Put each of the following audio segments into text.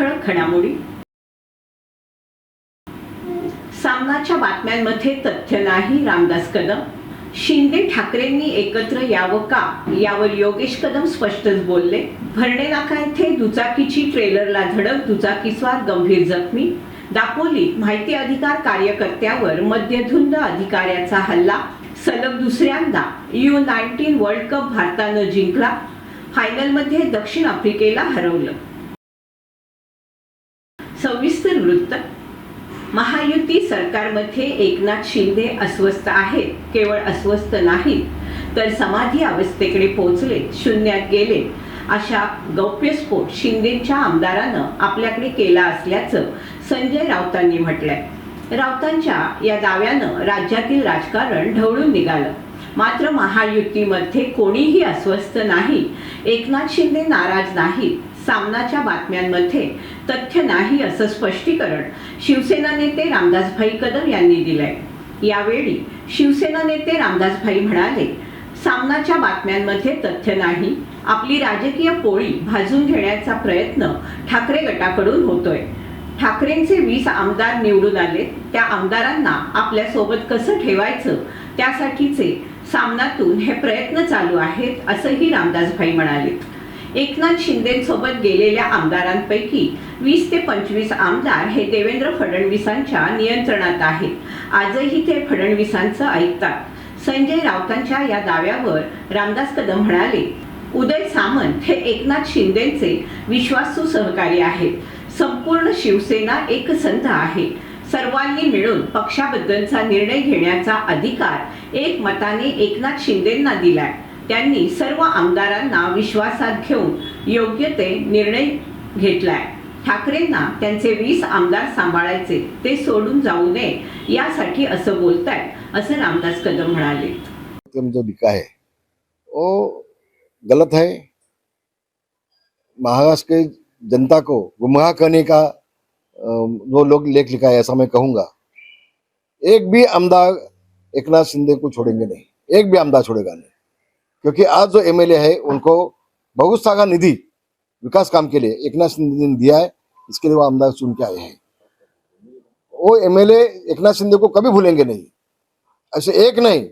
ठळक घडामोडी. सामनाच्या बातम्यांमध्ये तथ्य नाही रामदास कदम. शिंदे ठाकरेंनी एकत्र यावं का? यावर योगेश कदम स्पष्टच बोलले. भरणे नाका येथे दुचाकीची ट्रेलरला धडक दुचाकीस्वार गंभीर जखमी. दापोली माहिती अधिकार कार्यकर्त्यावर मद्यधुंद अधिकाऱ्याचा हल्ला. सलग दुसऱ्यांदा यू नाईन्टीन वर्ल्ड कप भारतानं जिंकला. फायनलमध्ये दक्षिण आफ्रिकेला हरवलं. सविस्तर वृत्त. महायुती सरकारमध्ये एकनाथ शिंदे अस्वस्थ आहेत केवळ अस्वस्थ नाहीत तर समाधी अवस्थेकडे पोहोचले शून्यात गेले. अशा गौप्यस्फोट शिंदेच्या आमदारानं आपल्याकडे केला असल्याचं संजय राऊतांनी म्हटलंय. राऊतांच्या या दाव्यानं राज्यातील राजकारण ढवळून निघालं. मात्र महायुतीमध्ये कोणीही अस्वस्थ नाही एकनाथ शिंदे नाराज नाहीत. सामनाच्या बातम्यांमध्ये तथ्य नाही असं स्पष्टीकरण शिवसेना नेते रामदासभाई कदम यांनी दिलंय. यावेळी शिवसेना नेते रामदासभाई म्हणाले सामनाच्या बातम्यांमध्ये तथ्य नाही. आपली राजकीय पोळी भाजून घेण्याचा प्रयत्न ठाकरे गटाकडून होतोय. ठाकरेंचे वीस आमदार निवडून आले. त्या आमदारांना आपल्यासोबत कसं ठेवायचं? त्यासाठीचे सामनातून हे प्रयत्न चालू आहेत असंही रामदासभाई म्हणाले. एकनाथ शिंदेसोबत गेलेल्या आमदारांपैकी वीस ते पंचवीस आमदार हे देवेंद्र फडणवीसांच्या नियंत्रणात आहेत. आजही ते फडणवीसांचं ऐकतात. संजय राऊतांच्या या दाव्यावर रामदास कदम म्हणाले उदय सामंत हे एकनाथ शिंदेचे विश्वासू सहकारी आहेत. संपूर्ण शिवसेना एकसंध आहे. सर्वांनी मिळून पक्षाबद्दलचा निर्णय घेण्याचा अधिकार एक मताने एकनाथ शिंदेंना दिलाय. त्यांनी सर्व आमदारांना विश्वासात घेऊन योग्य ते निर्णय घेतलाय. ठाकरेंना त्यांचे वीस आमदार सांभाळायचे ते सोडून जाऊ नये यासाठी असं बोलतायत असं रामदास कदम म्हणाले. जो लिखा है वो गलत है महाराष्ट्र के जनता को गुमराह करने का जो लोग लेख लिखा है ऐसा मैं कहूंगा। एक भी आमदार एकनाथ शिंदे को छोड़ेंगे नहीं। एक भी आमदार छोड़ेगा नहीं। क्योंकि आज जो एमएलए है, उनको बहुत सारा निधि विकास काम के लिए एकनाथ शिंदे ने दिया है। इसके लिए वो आमदार चुन के आए हैं। वो एमएलए एकनाथ शिंदे को कभी भूलेंगे नहीं। ऐसे एक नहीं,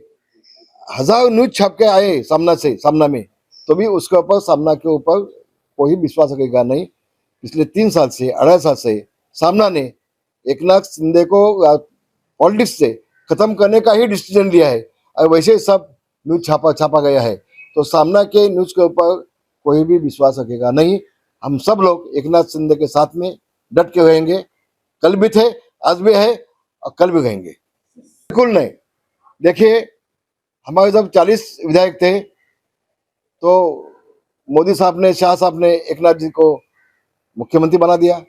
हज़ार न्यूज़ छाप के आए सामना से, सामना में तो भी उसके ऊपर, सामना के ऊपर कोई विश्वास रखेगा नहीं। पिछले तीन साल से, अढ़ाई साल से सामना ने एकनाथ शिंदे को पॉलिटिक्स से खत्म करने का ही डिसीज़न लिया है। और वैसे सब न्यूज़ छापा छापा गया है। तो सामना के न्यूज़ के ऊपर कोई भी विश्वास रखेगा नहीं। हम सब लोग एक नाथ शिंदे के साथ में डट के रहेंगे। कल भी थे, आज भी है और कल भी रहेंगे। बिल्कुल नहीं। देखिए, हमारे जब चालीस विधायक थे तो मोदी साहब ने, शाह साहब ने एक नाथ जी को मुख्यमंत्री बना दिया।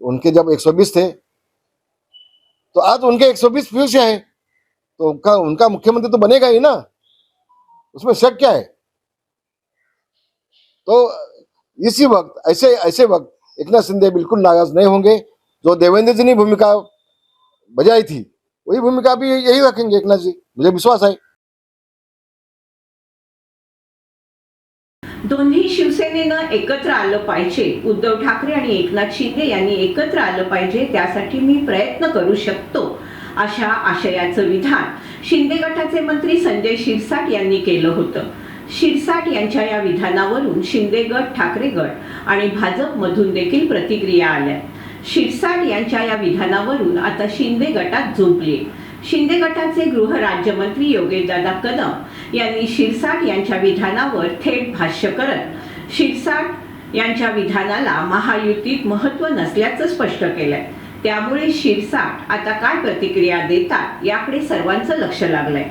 उनके जब 120 थे तो आज उनके 120 सौ फिर से हैं। तो उनका उनका मुख्यमंत्री तो बनेगा ही ना। उसमें शक क्या है? तो इसी वक्त ऐसे ऐसे वक्त इतना शिंदे बिल्कुल नाराज नहीं होंगे जो देवेंद्र जी ने भूमिका बजाई थी वही भूमिका भी यही रखेंगे एकनाथ जी मुझे विश्वास है। दोन्ही शिवसेनेनं एकत्र आलं पाहिजे. उद्धव ठाकरे आणि एकनाथ शिंदे यांनी एकत्र आलं पाहिजे त्यासाठी मी प्रयत्न करू शकतो अशा आशयाचं विधान. शिंदे गटाचे मंत्री संजय शिरसाट यांनी केलं होतं. शिरसाट यांच्या या विधानावरून शिंदे गट ठाकरे गट आणि भाजपमधून देखील प्रतिक्रिया आल्या. शिरसाट यांच्या या विधानावरून आता शिंदे गटात झोपले. शिंदे गटाचे गृह राज्यमंत्री योगेशदादा कदम यांनी शिरसाट यांच्या विधानावर थेट भाष्य करत शिरसाट यांच्या विधानाला महायुतीत महत्त्व नसल्याचं स्पष्ट केलंय. त्यामुळे शिरसाट आता काय प्रतिक्रिया देतात याकडे सर्वांचं लक्ष लागलंय.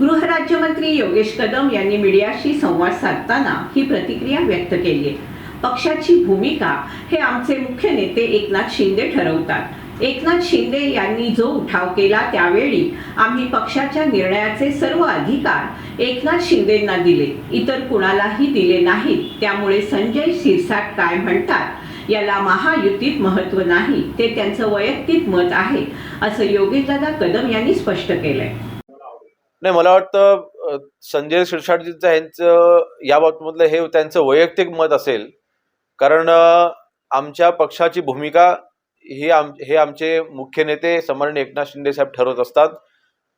गृहराज्यमंत्री योगेश कदम यांनी मीडियाशी संवाद साधताना ही प्रतिक्रिया व्यक्त केली आहे पक्षाची भूमिका हे आमचे मुख्य नेते एकनाथ शिंदे ठरवतात. एकनाथ शिंदे यांनी जो उठाव केला त्यावेळी आम्ही पक्षाच्या निर्णयाचे सर्व अधिकार एकनाथ शिंदेंना दिले. इतर कुणालाही दिले नाहीत. त्यामुळे संजय शिरसाट काय म्हणतात याला महायुतीत महत्त्व नाही. ते त्यांचं वैयक्तिक मत आहे असं योगेशदादा कदम यांनी स्पष्ट केलंय. नाही मला वाटतं संजय शिरसाटजींचं यांचं या बाबतीमधलं हे त्यांचं वैयक्तिक मत असेल. कारण आमच्या पक्षाची भूमिका ही आम हे आमचे मुख्य नेते सन्माननीय एकनाथ शिंदे साहेब ठरवत असतात.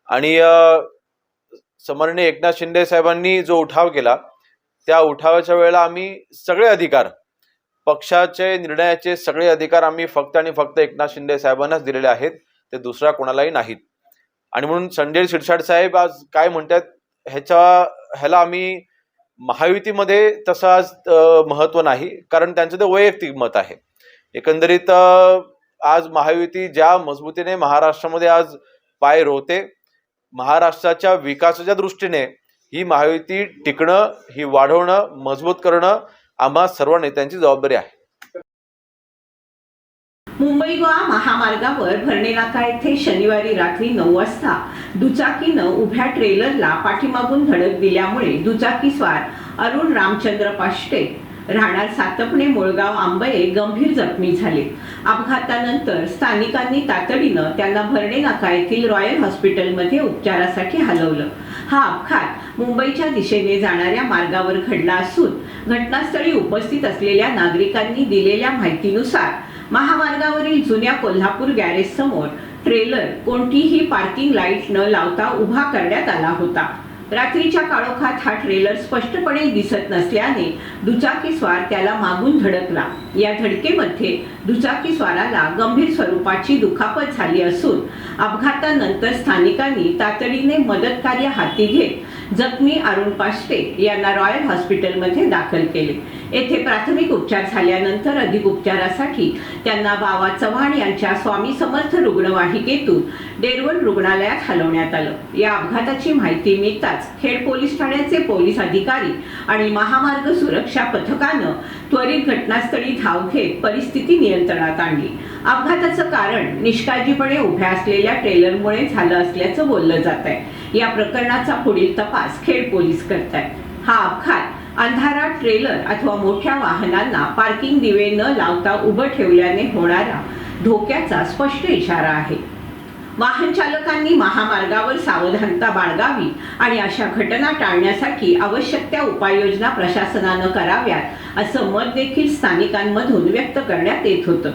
आणि समरणी एकनाथ शिंदे साहेबांनी जो उठाव केला त्या उठावाच्या वेळेला आम्ही सगळे अधिकार पक्षाचे निर्णयाचे सगळे अधिकार आम्ही फक्त आणि फक्त एकनाथ शिंदे साहेबांनाच दिलेले आहेत. ते दुसऱ्या कोणालाही नाहीत. आणि म्हणून संजय शिरसाट साहेब आज काय म्हणतात ह्याच्या ह्याला आम्ही महायुतीमध्ये तसं आज महत्त्व नाही. कारण त्यांचं ते वैयक्तिक मत आहे. एकंदरीत आज महायुती ज्या मजबूतीने महाराष्ट्रामध्ये आज पाय रोवते महाराष्ट्राच्या विकासाच्या दृष्टीने ही महायुती टिकणं ही वाढवणं मजबूत करणं आम्हा सर्व नेत्यांची जबाबदारी आहे. मुंबई गोवा महामार्गावर भरणे नाका येथे शनिवारी रात्री नऊ वाजता दुचाकीनं उभ्या ट्रेलरला पाठीमागून धडक दिल्यामुळे दुचाकी स्वार अरुण रामचंद्र पाष्टे राहणार सातपणे मुळगाव आंबये गंभीर जखमी झाले. अपघातानंतर स्थानिकांनी तातडीनं त्यांना भरणे नाका येथील रॉयल हॉस्पिटलमध्ये उपचारासाठी हलवलं. हा अपघात मुंबईच्या दिशेने जाणाऱ्या मार्गावर घडला असून घटनास्थळी उपस्थित असलेल्या नागरिकांनी दिलेल्या माहितीनुसार महामार्गावरील जुन्या कोल्हापूर गॅरेज समोर ट्रेलर कोणतीही पार्किंग लाइट न लावता उभा करण्यात आला होता. रात्रीच्या काळोखात हा ट्रेलर स्पष्टपणे दिसत नसल्याने दुचाकी स्वार त्याला मागून धडकला. या धडकेमध्ये दुचाकी स्वाराला गंभीर स्वरूपाची दुखापत झाली असून अपघातानंतर स्थानिकांनी तातडीने मदत कार्य हाती घेत जखमी अरुण पाष्टे यांना रॉयल हॉस्पिटलमध्ये दाखल केले. येथे प्राथमिक उपचार झाल्यानंतर अधिक उपचारासाठी त्यांना बावा चव्हाण यांच्या स्वामी समर्थ रुग्णवाहिकेतून डेरवण रुग्णालयात हलवण्यात आलं. या अपघाताची माहिती मिळताच खेड पोलीस ठाण्याचे पोलीस अधिकारी आणि महामार्ग सुरक्षा पथकानं त्वरित घटनास्थळी धाव घेत परिस्थिती नियंत्रणात आणली. अपघाताचं कारण निष्काळजीपणे उभ्या असलेल्या ट्रेलरमुळे झालं असल्याचं बोललं जात आहे या प्रकरणाचा पुढील तपास खेड पोलीस करत आहेत हा अपघात अंधारा ट्रेलर अथवा मोठ्या वाहनांना पार्किंग दिवे न लावता उभं ठेवल्याने होणारा धोक्याचा स्पष्ट इशारा आहे. वाहन चालकांनी महामार्गावर सावधानता बाळगावी आणि अशा घटना टाळण्यासाठी आवश्यक त्या उपाययोजना प्रशासनानं कराव्यात असं मत देखील स्थानिकांमधून व्यक्त करण्यात येत होतं.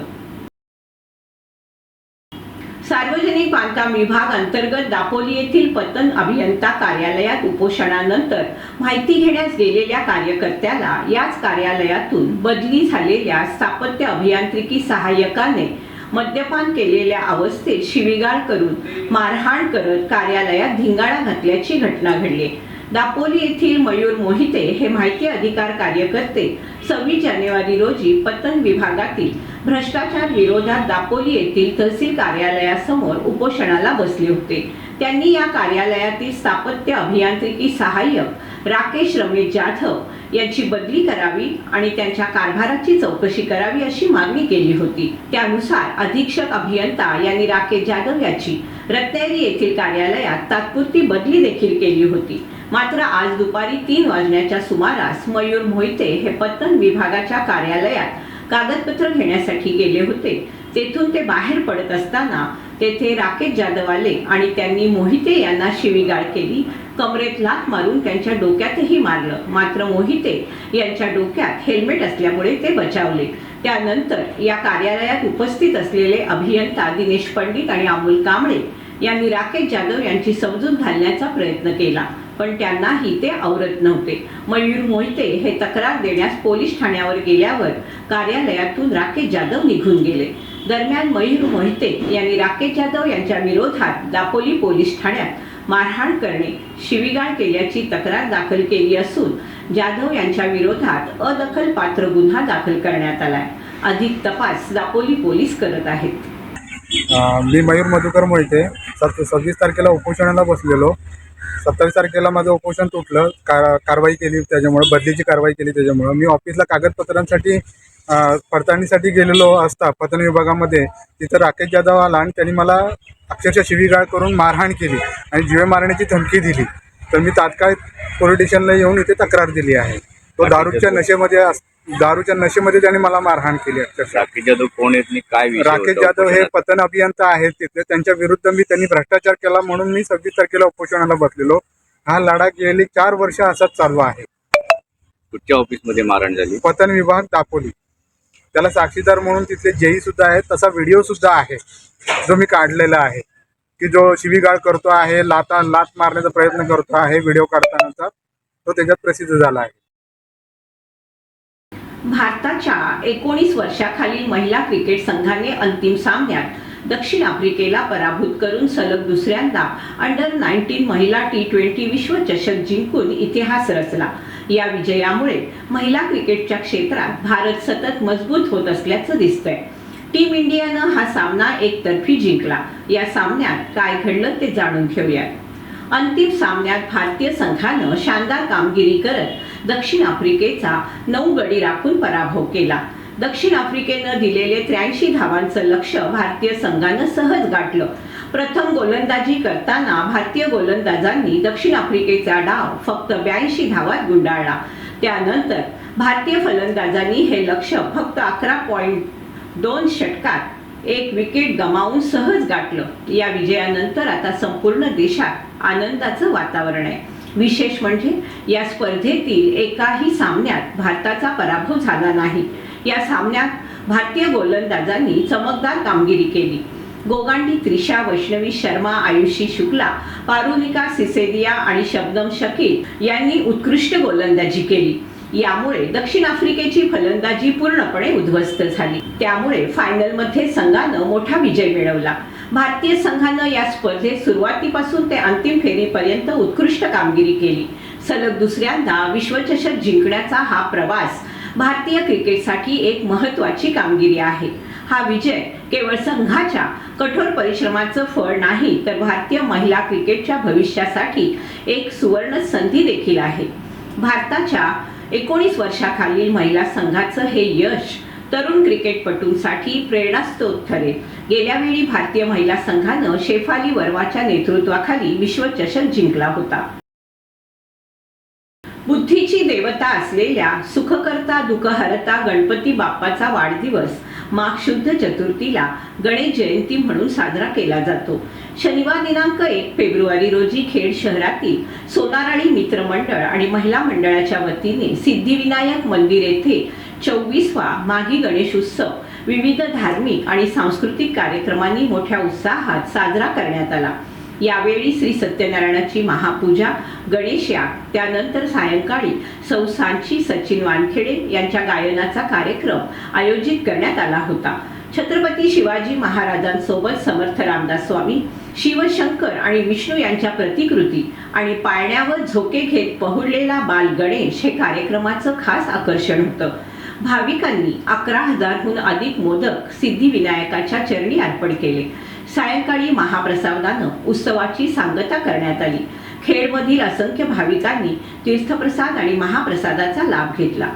सार्वजनिक बांधकाम विभाग अंतर्गत दापोली येथील पतन अभियंता कार्यालयात उपोषणानंतर माहिती घेण्यास गेलेल्या कार्यकर्त्याला याच कार्यालयातून बदली झालेल्या स्थापत्य अभियांत्रिकी सहाय्यकाने मद्यपान केलेल्या अवस्थेत शिवीगाळ करून मारहाण करत कार्यालयात धिंगाणा घातल्याची घटना घडली. दापोली येथील मयूर मोहिते हे माहिती अधिकार कार्यकर्ते सव्वीस जानेवारी रोजी पतन विभागातील भ्रष्टाचार विरोधात दापोली येथील तहसील कार्यालयासमोर उपोषणाला बसले होते. त्यांनी या कार्यालयातील स्थापत्य अभियांत्रिकी सहाय्यक राकेश रमेश जाधव यांची बदली करावी आणि त्यांच्या कारभाराची चौकशी करावी अशी मागणी केली होती. त्यानुसार अधीक्षक अभियंता यांनी राकेश जाधव याची रत्नागिरी येथील कार्यालयात तात्पुरती बदली देखील केली होती. मात्र आज दुपारी तीन वाजण्याच्या सुमारास मयूर मोहिते हे पतन विभागाच्या कार्यालयात कागदपत्र घेण्यासाठी गेले होते. तेथून ते बाहेर पडत असताना तेथे राकेश जाधव आले आणि त्यांनी मोहिते यांना शिवीगाळ केली. कमरेत लात मारून त्यांच्या डोक्यातही मारलं. मात्र मोहिते यांच्या डोक्यात हेल्मेट असल्यामुळे ते बचावले. त्यानंतर या कार्यालयात उपस्थित असलेले अभियंता दिनेश पंडित आणि अमोल कांबळे यांनी राकेश जाधव यांची समजूत घालण्याचा प्रयत्न केला. पण त्यांनाही ते आवरत नव्हते. मयूर मोहिते हे तक्रार देण्यास पोलीस ठाण्यावर गेल्यावर कार्यालयातून राकेश जाधव निघून गेले. दरम्यान मयूर मोहिते यांनी राकेश जाधव यांच्या विरोधात दापोली पोलीस ठाण्यात मारहाण करणे शिवीगाळ केल्याची तक्रार दाखल केली असून जाधव यांच्या विरोधात अदखल पात्र गुन्हा दाखल करण्यात आलाय. अधिक तपास दापोली पोलीस करत आहेत. मी मयूर मधुकर मोहिते. सर सव्वीस तारखेला उपोषणाला बसलेलो. सत्तावीस तारखेला माझं उपोषण तुटलं. का कारवाई केली त्याच्यामुळं बदलीची कारवाई केली त्याच्यामुळं. मी ऑफिसला कागदपत्रांसाठी पडताळणीसाठी गेलेलो असता पतन विभागामध्ये. तिथं राकेश जाधव आला आणि त्यांनी मला अक्षरशः शिवीगाळ करून मारहाण केली आणि जीवे मारण्याची धमकी दिली. तर मी तात्काळ पोलीस स्टेशनला येऊन इथे तक्रार दिली आहे. तो दारूच्या नशेमध्ये अस दारूच्या नशेमध्ये त्याने मला मारहाण केली अक्षरशः. राकेश जाधव कोण आहेत आणि काय विषय राकेश होता जाधव हे उपोषणात? पतन अभियंता आहेत तिथे. त्यांच्या विरुद्ध मी त्यांनी भ्रष्टाचार केला म्हणून मी सव्वीस तारखेला उपोषणाला बसलेलो. हा लढा गेली चार वर्ष असाच चालू आहे. कुठच्या ऑफिसमध्ये मारहाण झाली? पतन विभाग दापोली. त्याला साक्षीदार म्हणून तिथले जेई सुद्धा आहेत तसा व्हिडिओ सुद्धा आहे जो मी काढलेला आहे. की जो शिवीगाळ करतो आहे लाता लात मारण्याचा प्रयत्न करतो आहे व्हिडिओ काढतानाचा तो त्याच्यात प्रसिद्ध झाला आहे. भारताच्या एकोणीस वर्षाखालील महिला क्रिकेट संघाने अंतिम सामन्यात दक्षिण आफ्रिकेला पराभूत करून सलग दुसऱ्यांदा अंडर नाईन्टीन महिला टी ट्वेंटी विश्वचषक जिंकून इतिहास रचला. या विजयामुळे महिला क्रिकेटच्या क्षेत्रात भारत सतत मजबूत होत असल्याचं दिसतंय. टीम इंडियानं हा सामना एकतर्फी जिंकला. या सामन्यात काय घडलं ते जाणून घेऊयात. अंतिम सामन्यात भारतीय संघानं शानदार कामगिरी करत दक्षिण आफ्रिकेचा नऊ गडी राखून पराभव केला. दक्षिण आफ्रिकेनं दिलेले त्र्याऐंशी धावांचं लक्ष भारतीय संघानं सहज गाठलं. प्रथम गोलंदाजी करताना भारतीय गोलंदाजांनी दक्षिण आफ्रिकेचा डाव फक्त ब्याऐंशी धावात गुंडाळला. त्यानंतर भारतीय फलंदाजांनी हे लक्ष फक्त अकरा पॉईंट दोन षटकात एक विकेट गमावून सहज गाठलं. या विजयानंतर आता संपूर्ण देशात आनंदाचं वातावरण आहे. विशेष म्हणजे या स्पर्धेतील एकाही सामन्यात भारताचा पराभव झाला नाही. या सामन्यात भारतीय गोलंदाजांनी चमकदार कामगिरी केली. गोगांडी त्रिशा वैष्णवी शर्मा आयुषी शुक्ला पारुनिका सिसेदिया आणि शब्दम शकील यांनी उत्कृष्ट गोलंदाजी केली. यामुळे दक्षिण आफ्रिकेची फलंदाजी पूर्णपणे उद्ध्वस्त झाली. त्यामुळे फायनलमध्ये संघानं मोठा विजय मिळवला. भारतीय संघानं या स्पर्धेत सुरुवातीपासून ते अंतिम फेरीपर्यंत उत्कृष्ट कामगिरी केली. सलग दुसऱ्यांदा विश्वचषक जिंकण्याचा हा प्रवास भारतीय क्रिकेटसाठी एक महत्वाची कामगिरी आहे. हा विजय केवळ संघाच्या कठोर परिश्रमाचं फळ नाही तर भारतीय महिला क्रिकेटच्या भविष्यासाठी एक सुवर्ण संधी देखील आहे. भारताच्या एकोणीस वर्षाखालील महिला संघाचं हे यश तरुण क्रिकेटपटूंसाठी प्रेरणास्त्रोत ठरेल गेल्या वेळी भारतीय महिला संघानं शेफाली वर्माच्या नेतृत्वाखाली विश्वचषक जिंकला होता. बुद्धीची देवता असलेल्या सुखकर्ता दुःखहरता गणपती बाप्पाचा वाढदिवस माघ शुद्ध चतुर्थीला गणेश जयंती म्हणून साजरा केला जातो. शनिवार दिनांक एक फेब्रुवारी रोजी खेड शहरातील सोनाराणी मित्रमंडळ आणि महिला मंडळाच्या वतीने सिद्धिविनायक मंदिर येथे चोवीसवा माघी गणेश उत्सव विविध धार्मिक आणि सांस्कृतिक कार्यक्रमांनी मोठ्या उत्साहात साजरा करण्यात आला. यावेळी श्री सत्यनारायणाची महापूजा गणेश याग त्यानंतर सायंकाळी सौ सांची सचिन वानखेडे यांच्या गायनाचा कार्यक्रम आयोजित करण्यात आला होता. छत्रपती शिवाजी महाराजांसोबत समर्थ रामदास स्वामी शिवशंकर आणि विष्णू यांच्या प्रतिकृती आणि पाळण्यावर झोके घेत पहुडलेला बाल गणेश हे कार्यक्रमाचं खास आकर्षण होतं. भाविकांनी अकरा हजारहून अधिक मोदक सिद्धिविनायकाच्या चरणी अर्पण केले. सायंकाळी महाप्रसादानं उत्सवाची सांगता करण्यात आली. खेडमधील असंख्य भाविकांनी तीर्थप्रसाद आणि महाप्रसादाचा लाभ घेतला.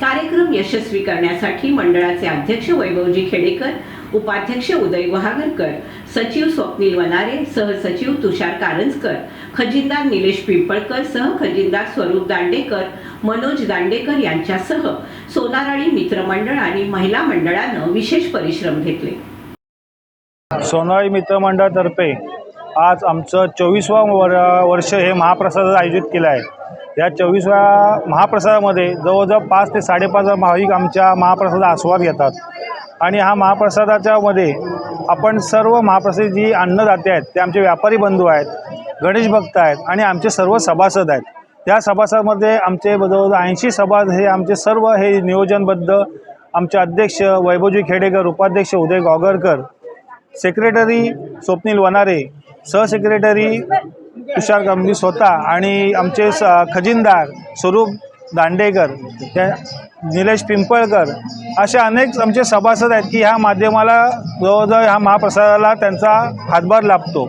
कार्यक्रम यशस्वी करण्यासाठी मंडळाचे अध्यक्ष वैभवजी खेडेकर उपाध्यक्ष उदय वहागरकर सचिव स्वप्नील वनारे सहसचिव तुषार कारंजकर खजिनदार निलेश पिंपळकर सह खजिनदार स्वरूप दांडेकर मनोज दांडेकर यांच्यासह सोनाराळी मित्रमंडळ आणि महिला मंडळानं विशेष परिश्रम घेतले. सोनाळी मित्रमंडळातर्फे आज आमचं चोवीसवा वर वर्ष हे महाप्रसाद आयोजित केलं आहे. या चोवीसव्या महाप्रसादामध्ये जवळजवळ पाच ते साडेपाच भाविक आमच्या महाप्रसादा आस्वाद घेतात. आणि हा महाप्रसादाच्यामध्ये आपण सर्व महाप्रसाद जी अन्नदाते आहेत ते आमचे व्यापारी बंधू आहेत गणेश भक्त आहेत आणि आमचे सर्व सभासद आहेत. त्या सभासदामध्ये आमचे जवळजवळ ऐंशी सभासद हे आमचे सर्व हे नियोजनबद्ध आमचे अध्यक्ष वैभवजी खेडेकर उपाध्यक्ष उदय गॉगरकर सेक्रेटरी स्वप्नील वनारे सहसेक्रेटरी तुषार गंभीर स्वतः आणि आमचे स खजिनदार स्वरूप दांडेकर त्या निलेश पिंपळकर असे अनेक आमचे सभासद आहेत की ह्या माध्यमाला जवळजवळ ह्या महाप्रसादाला त्यांचा हातभार लाभतो.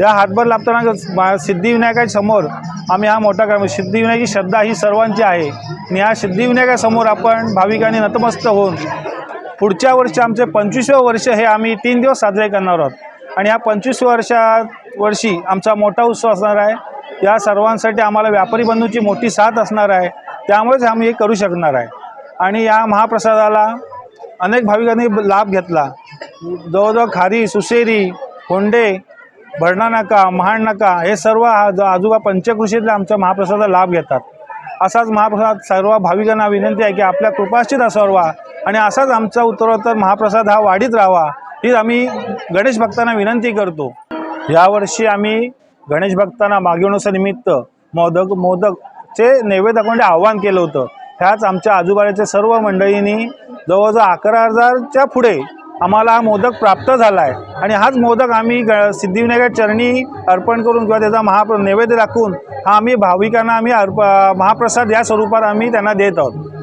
या हातभार लाभताना सिद्धिविनायकासमोर आम्ही हा मोठा काम सिद्धिविनायकाची श्रद्धा ही सर्वांची आहे. आणि ह्या सिद्धिविनायकासमोर आपण भाविकांनी नतमस्त होऊन पुढच्या वर्षी आमचे पंचवीसवं वर्ष हे आम्ही तीन दिवस साजरे करणार आहोत. आणि ह्या पंचवीस वर्षा वर्षी आमचा मोठा उत्सव असणार आहे. या सर्वांसाठी आम्हाला व्यापारी बंधूंची मोठी साथ असणार आहे. त्यामुळेच आम्ही हे करू शकणार आहे. आणि या महाप्रसादाला अनेक भाविकांनी लाभ घेतला. जवळजवळ खारी सुसेरी होंडे भरणा नाका महाड नाका हे सर्व आजोबा पंचकृषीतल्या आमच्या महाप्रसादाचा लाभ घेतात. असाच महाप्रसाद सर्व भाविकांना विनंती आहे की आपल्या कृपाश्चित असावा आणि असाच आमचा उत्तरोत्तर महाप्रसाद हा वाढीत राहावा हीच आम्ही गणेश भक्तांना विनंती करतो. यावर्षी आम्ही गणेश भक्तांना मागीवण्यानिमित्त मोदक मोदकचे नैवेद्य दाखवण्याचे आव्हान केलं होतं. ह्याच आमच्या आजूबाजूच्या सर्व मंडळींनी जवळजवळ अकरा हजारच्या पुढे आम्हाला हा मोदक प्राप्त झाला आहे आणि हाच मोदक आम्ही ग सिद्धिविनायक चरणी अर्पण करून किंवा त्याचा महाप्र नैवेद्य दाखवून हा आम्ही भाविकांना आम्ही अर्प महाप्रसाद या स्वरूपात आम्ही त्यांना देत आहोत.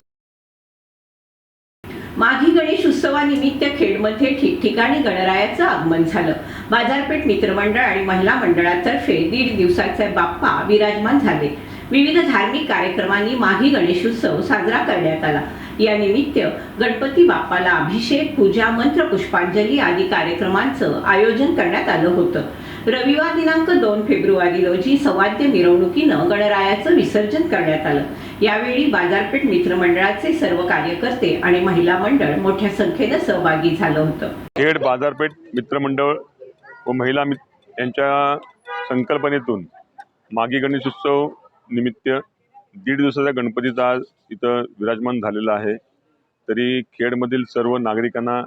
माघी गणेश उत्सवानिमित्त खेडमध्ये ठिकठिकाणी गणरायाचं आगमन झालं. बाजारपेठ मित्रमंडळ आणि महिला मंडळातर्फे दीड दिवसाचे बाप्पा विराजमान झाले. विविध धार्मिक कार्यक्रमांनी माघी गणेशोत्सव साजरा करण्यात आला. या निमित्त गणपती बाप्पाला अभिषेक पूजा मंत्र पुष्पांजली आदी कार्यक्रमांचं आयोजन करण्यात आलं होतं. रविवार दिनांक दोन फेब्रुवारी रोजी सवाद्य मिरवणुकीनं गणरायाचं विसर्जन करण्यात आलं. यावेळी बाजारपेठ मित्रमंडळाचे सर्व कार्यकर्ते आणि महिला मंडळ मोठ्या संख्येनं सहभागी झालं होतं. खेड बाजारपेठ मित्रमंडळ व महिला मित्र यांच्या संकल्पनेतून मागी गणेशोत्सव निमित्त दीड दिवसाचा गणपतीचा आज इथं विराजमान झालेला आहे. तरी खेडमधील सर्व नागरिकांना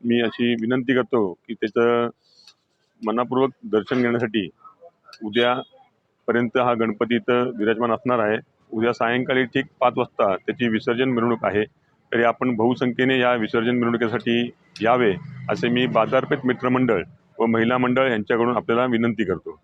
मी अशी विनंती करतो की त्याचं मनापूर्वक दर्शन घेण्यासाठी उद्यापर्यंत हा गणपती इथं विराजमान असणार आहे. उद्या सायंकाळी ठीक पाच वाजता त्याची विसर्जन मिरवणूक आहे. तरी आपण बहुसंख्येने या विसर्जन मिरवणुकीसाठी यावे असे मी बाजारपेठ मित्रमंडळ व महिला मंडळ यांच्याकडून आपल्याला विनंती करतो.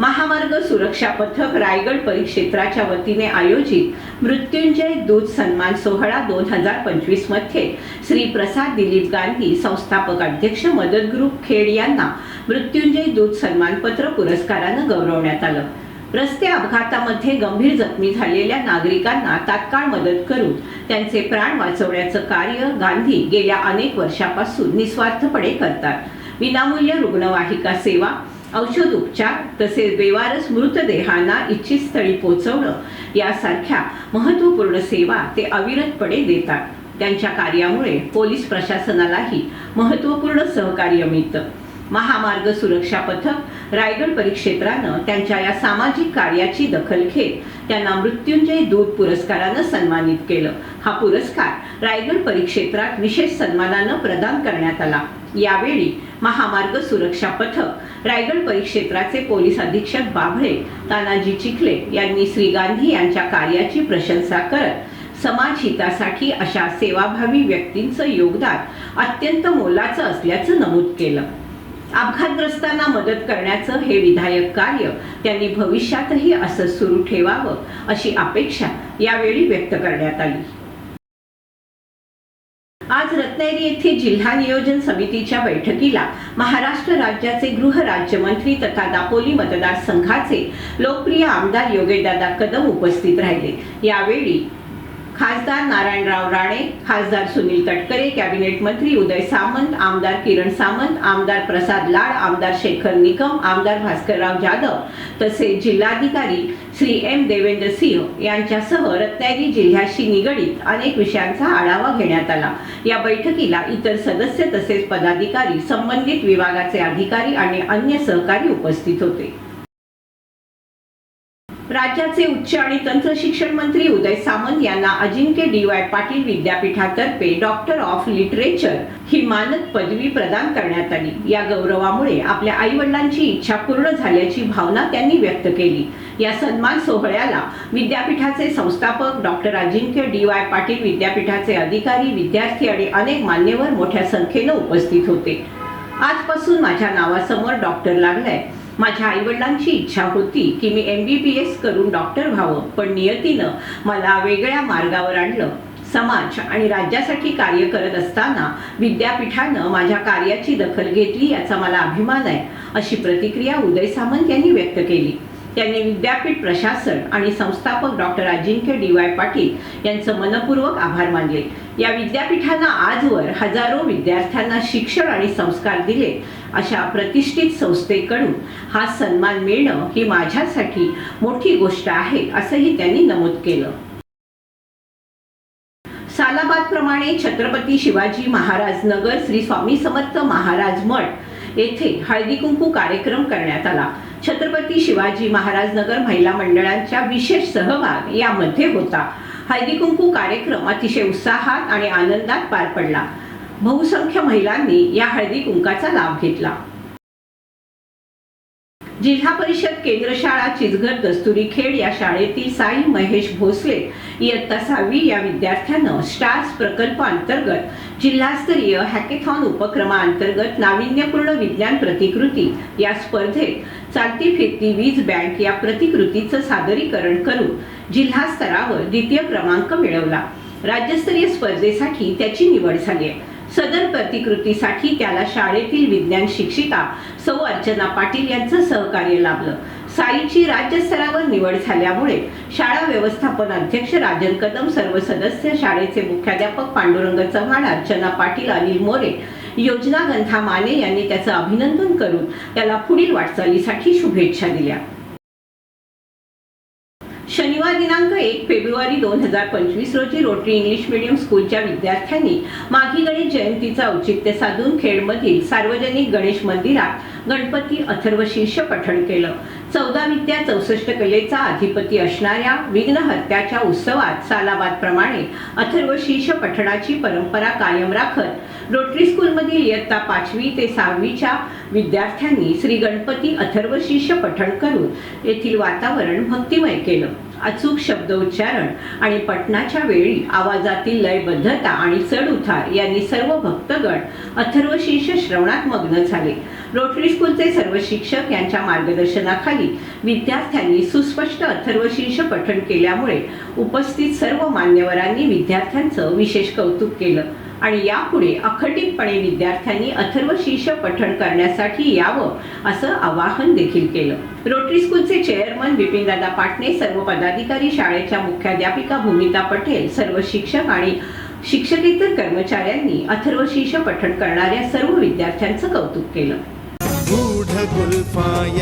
महामार्ग सुरक्षा पथक रायगड परिक्षेत्राच्या वतीने आयोजित मृत्युंजय दूत सन्मान सोहळा दोन हजार पंचवीसमध्ये श्री प्रसाद दिलीप गांधी संस्थापक अध्यक्ष मदत ग्रुप खेड यांना मृत्युंजय दूत सन्मानपत्र पुरस्कारानं गौरवण्यात आलं. रस्ते अपघातामध्ये गंभीर जखमी झालेल्या नागरिकांना तात्काळ मदत करून त्यांचे प्राण वाचवण्याचं कार्य गांधी गेल्या अनेक वर्षापासून निस्वार्थपणे करतात. विनामूल्य रुग्णवाहिका सेवा औषध उपचार तसेच बेवारस मृतदेहांना इच्छित स्थळी पोहोचवणं यासारख्या महत्त्वपूर्ण सेवा ते अविरतपणे देतात. त्यांच्या कार्यामुळे पोलीस प्रशासनालाही महत्त्वपूर्ण सहकार्य मिळतं. महामार्ग सुरक्षा पथक रायगड परिक्षेत्रानं त्यांच्या या सामाजिक कार्याची दखल घेत त्यांना मृत्युंजय दूध पुरस्कारानं सन्मानित केलं. हा पुरस्कार रायगड परिक्षेत्रात विशेष सन्मानानं प्रदान करण्यात आला. यावेळी महामार्ग सुरक्षा पथक रायगड परिक्षेत्राचे पोलीस अधीक्षक बाभळे तानाजी चिखले यांनी श्री गांधी यांच्या कार्याची प्रशंसा करत समाज हितासाठी अशा सेवाभावी व्यक्तींचं योगदान अत्यंत मोलाचं असल्याचं नमूद केलं. अपघातग्रस्तांना मदत करण्याचं हे विधायक कार्य त्यांनी भविष्यातही असं सुरू ठेवावं अशी अपेक्षा यावेळी व्यक्त करण्यात आली. आज रत्नागिरी येथे जिल्हा नियोजन समितीच्या बैठकीला महाराष्ट्र राज्याचे गृह राज्यमंत्री तथा दापोली मतदारसंघाचे लोकप्रिय आमदार योगेशदादा कदम उपस्थित राहिले. यावेळी खासदार नारायणराव राणे खासदार सुनील तटकरे कॅबिनेट मंत्री उदय सामंत आमदार किरण सामंत आमदार प्रसाद लाड आमदार शेखर निकम आमदार भास्करराव जाधव तसेच जिल्हाधिकारी श्री एम देवेंद्र सिंह यांच्यासह रत्नागिरी जिल्ह्याशी निगडीत अनेक विषयांचा आढावा घेण्यात आला. या बैठकीला इतर सदस्य तसेच पदाधिकारी संबंधित विभागाचे अधिकारी आणि अन्य सहकारी उपस्थित होते. राज्याचे उच्च आणि तंत्र शिक्षण मंत्री उदय सामंत यांना अजिंक्य डी वाय पाटील विद्यापीठातर्फे डॉक्टर ऑफ लिटरेचर ही मानद पदवी प्रदान करण्यात आली. या गौरवामुळे आपल्या आई वडिलांची इच्छा पूर्ण झाल्याची भावना त्यांनी व्यक्त केली. या सन्मान सोहळ्याला विद्यापीठाचे संस्थापक doctor Ajinkya D Y Patil विद्यापीठाचे अधिकारी विद्यार्थी आणि अनेक मान्यवर मोठ्या संख्येनं उपस्थित होते. आजपासून माझ्या नावासमोर डॉक्टर लागलाय. माझ्या आईवडिलांची इच्छा होती की मी एम बी बी एस करून डॉक्टर व्हावं पण नियतीनं मला वेगळ्या मार्गावर आणलं. समाज आणि राज्यासाठी कार्य करत असताना विद्यापीठानं माझ्या कार्याची दखल घेतली याचा मला अभिमान आहे अशी प्रतिक्रिया उदय सामंत यांनी व्यक्त केली. त्यांनी विद्यापीठ प्रशासन आणि संस्थापक doctor Ajinkya D Y Patil यांचं मनपूर्वक आभार मानले. या विद्यापीठानं आजवर हजारो विद्यार्थ्यांना शिक्षण आणि संस्कार दिले अशा प्रतिष्ठित संस्थेकडून हा सन्मान मिळणं ही माझ्यासाठी मोठी गोष्ट आहे असंही त्यांनी नमूद केलं. सालाबाद प्रमाणे छत्रपती शिवाजी महाराज नगर श्री स्वामी समर्थ महाराज मठ येथे हळदी कुंकू कार्यक्रम करण्यात आला. छत्रपती शिवाजी महाराज नगर महिला मंडळांच्या विशेष सहभाग यामध्ये होता. हळदी कुंकू कार्यक्रम अतिशय उत्साहात आणि आनंदात पार पडला. बहुसंख्य महिलांनी या हळदी कुंकाचा लाभ घेतला. जिल्हा परिषद केंद्र शाळा चिचघर दस्तुरी खेड या शाळेतील साई महेश भोसले इयत्ता सहावी या विद्यार्थ्यानं स्टार्स प्रकल्प अंतर्गत जिल्हास्तरीय हॅकेथॉन उपक्रमाअंतर्गत नाविन्यपूर्ण विज्ञान प्रतिकृती या स्पर्धेत चालती फिरती वीज बँक या प्रतिकृतीचं सादरीकरण करून जिल्हा स्तरावर द्वितीय क्रमांक मिळवला. राज्यस्तरीय स्पर्धेसाठी त्याची निवड झाली आहे. सदर प्रतिकृतीसाठी त्याला शाळेतील विज्ञान शिक्षिका सौ अर्चना पाटील यांचं सहकार्य लाभलं. साईची राज्यस्तरावर निवड झाल्यामुळे शाळा व्यवस्थापन अध्यक्ष राजन कदम सर्व सदस्य शाळेचे मुख्याध्यापक पांडुरंग चव्हाण अर्चना पाटील अनिल मोरे योजना गंधा माने यांनी त्याचं अभिनंदन करून त्याला पुढील वाटचालीसाठी शुभेच्छा दिल्या. शनिवार दिनांक एक फेब्रुवारी दोन हजार पंचवीस रोजी रोटरी इंग्लिश मीडियम स्कूलच्या विद्यार्थ्यांनी माघी गणेश जयंतीचं औचित्य साधून खेडमधील सार्वजनिक गणेश मंदिरात गणपती अथर्व शीर्ष पठण केलं. चौदा विद्या चौसष्ट कलेचा अधिपती असणाऱ्या विघ्नहत्याच्या उत्सवात सालाबाद प्रमाणे अथर्व शीर्ष पठणाची परंपरा कायम राखत रोटरी स्कूलमधील इयत्ता पाचवी ते सहावीच्या विद्यार्थ्यांनी श्री गणपती अथर्व शीर्ष पठण करून येथील वातावरण भक्तिमय केलं. अचूक शब्द उच्चारण आणि पठणाच्या वेळी आवाजातील लयबद्धता आणि चढ उतार यांनी सर्व भक्तगण अथर्व शीर्ष श्रवणात मग्न झाले. रोटरी स्कूलचे सर्व शिक्षक यांच्या मार्गदर्शनाखाली विद्यार्थ्यांनी सुस्पष्ट अथर्वशीर्ष पठण केल्यामुळे उपस्थित सर्व मान्यवरांनी विद्यार्थ्यांचं विशेष कौतुक केलं. आणि यापुढे अखंडितपणे विद्यार्थ्यांनी अथर्व शीर्ष पठण करण्यासाठी यावं असं आवाहन देखील केलं. रोटरी स्कूलचे चेअरमन बिपिनदादा पाटणे सर्व पदाधिकारी शाळेच्या मुख्याध्यापिका भूमिता पटेल सर्व शिक्षक आणि शिक्षकेतर कर्मचाऱ्यांनी अथर्व शीर्ष पठण करणाऱ्या सर्व विद्यार्थ्यांचं कौतुक केलं.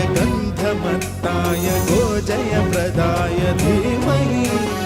गंधमत्ताय गोजय प्रदाय धीमहि.